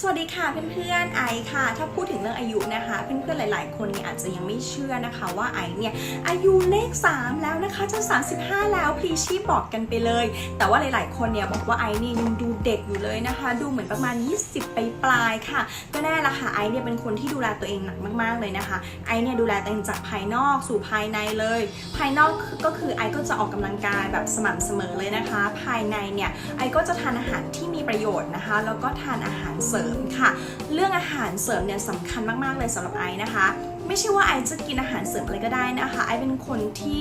สวัสดีค่ะเพื่อนๆไอค่ะ ถ้าพูดถึงเรื่องอายุนะคะ เพื่อนๆหลาย ๆ คนเนี่ยอาจจะยังไม่เชื่อนะคะว่าไอเนี่ยอายุเลข 3 แล้วนะคะจะ 35 แล้วพลีชีพบอกกันไปเลย แต่ว่าหลาย ๆ คนเนี่ยบอกว่าไอเนี่ยยังดูเด็กอยู่เลยนะคะ ดูเหมือนประมาณ 20 ไปปลายๆค่ะ ก็แน่ละค่ะไอเนี่ยเป็นคนที่ดูแลตัวเองหนักมากๆเลยนะคะไอเนี่ยดูแลตัวเองจากภายนอกสู่ภายในเลย ภายนอกก็คือไอก็จะออกกำลังกายแบบสม่ำเสมอเลยนะคะ ภายในเนี่ยไอก็จะทานอาหารที่ มีประโยชน์นะคะ แล้วก็ทานอาหารเสริมค่ะ เรื่องอาหารเสริมเนี่ยสำคัญมากๆเลยสำหรับไอ้นะคะไม่ใช่ว่าไอซ์จะกินอาหารเสริมอะไรก็ได้นะคะ ไอซ์เป็นคนที่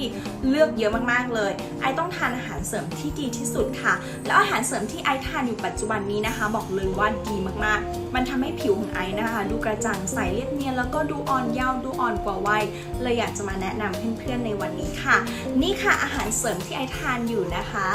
เลือกเยอะมากๆเลย ไอซ์ต้องทานอาหารเสริมที่ดีที่สุดค่ะ แล้วอาหารเสริมที่ไอซ์ทานอยู่ปัจจุบันนี้นะคะ บอกเลยว่าดีมากๆ มันทำให้ผิวของไอซ์นะคะ ดูกระจ่างใสเรียบเนียนแล้วก็ดูอ่อนเยาว์ดูอ่อนกว่าวัยเลยอยากจะมาแนะนำเพื่อนๆในวันนี้ค่ะ นี่ค่ะอาหารเสริมที่ไอซ์ทานอยู่นะคะ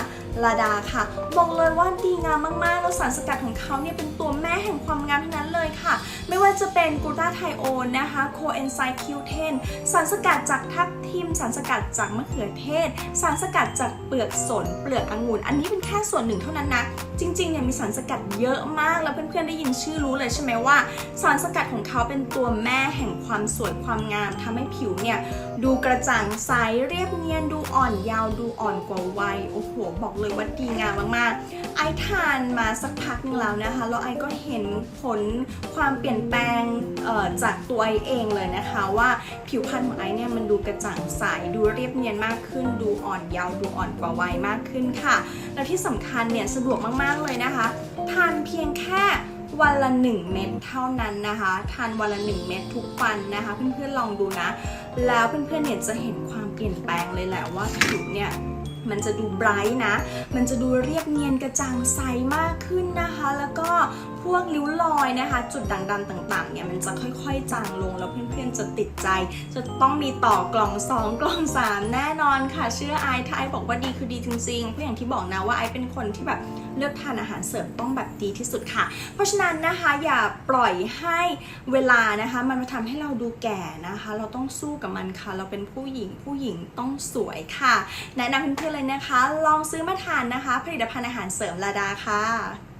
ลาดาค่ะบอกเลยว่าดีงามมากๆ แล้วสารสกัดของเขาเนี่ยเป็นตัวแม่แห่งความงามทั้งนั้นเลยค่ะ ไม่ว่าจะเป็นกลูตาไทโอนนะคะโคเอนไซม์คิวเทน สารสกัดจากทับทิม สารสกัดจากมะเขือเทศ สารสกัดจากเปลือกสน เปลือกองุ่น อันนี้เป็นแค่ส่วนหนึ่งเท่านั้นนะ จริงๆเนี่ยมีสารสกัดเยอะมาก แล้วเพื่อนๆได้ยินชื่อรู้เลยใช่ไหมว่า สารสกัดของเขาเป็นตัวแม่แห่งความสวยความงามทำให้ผิวเนี่ยดูกระจ่างใส เรียบเนียน ดูอ่อนยาว ดูอ่อนกว่าวัย โอ้โห บอกเลยว่าดีงามมากๆ ไอทานมาสักพักนึงแล้วนะคะ แล้วไอก็เห็นผลความเปลี่ยนแปลงจากตัวไอเองเลยนะคะว่าผิวพรรณของไอซ์เนี่ยมันดูกระจ่างใสดูเรียบเนียนมากขึ้น ดูอ่อนเยาว์ดูอ่อนกว่าวัยมากขึ้นค่ะ แล้วที่สำคัญเนี่ยสะดวกมากๆเลยนะคะ ทานเพียงแค่วันละ 1 เม็ดเท่านั้นนะคะ ทานวันละ 1 เม็ดทุกวันนะคะ เพื่อนๆลองดูนะ แล้วเพื่อนๆเนี่ยจะเห็นความเปลี่ยนแปลงเลยแหละว่าผิวเนี่ยมันจะดูไบรท์นะ มันจะดูเรียบเนียนกระจ่างใสมากขึ้นนะคะ แล้วก็ พวกริ้วรอยนะคะ จุดด่างดำต่างๆเนี่ยมันจะค่อยๆจางลงแล้วเพื่อนๆจะติดใจ จะต้องมีต่อกล่อง 2 กล่อง 3 แน่นอนค่ะ เชื่อไอถ้าไอบอกว่าดีคือดีจริงๆเพราะอย่างที่บอกนะว่าไอเป็นคนที่แบบเลือกทานอาหารเสริมต้องแบบดีที่สุดค่ะ เพราะฉะนั้นนะคะอย่าปล่อยให้เวลานะคะ มันมาทำให้เราดูแก่นะคะ เราต้องสู้กับมันค่ะ เราเป็นผู้หญิงผู้หญิงต้องสวยค่ะ แนะนำเพื่อนๆเลยนะคะ ลองซื้อมาทานนะคะ ผลิตภัณฑ์อาหารเสริมลาดาค่ะ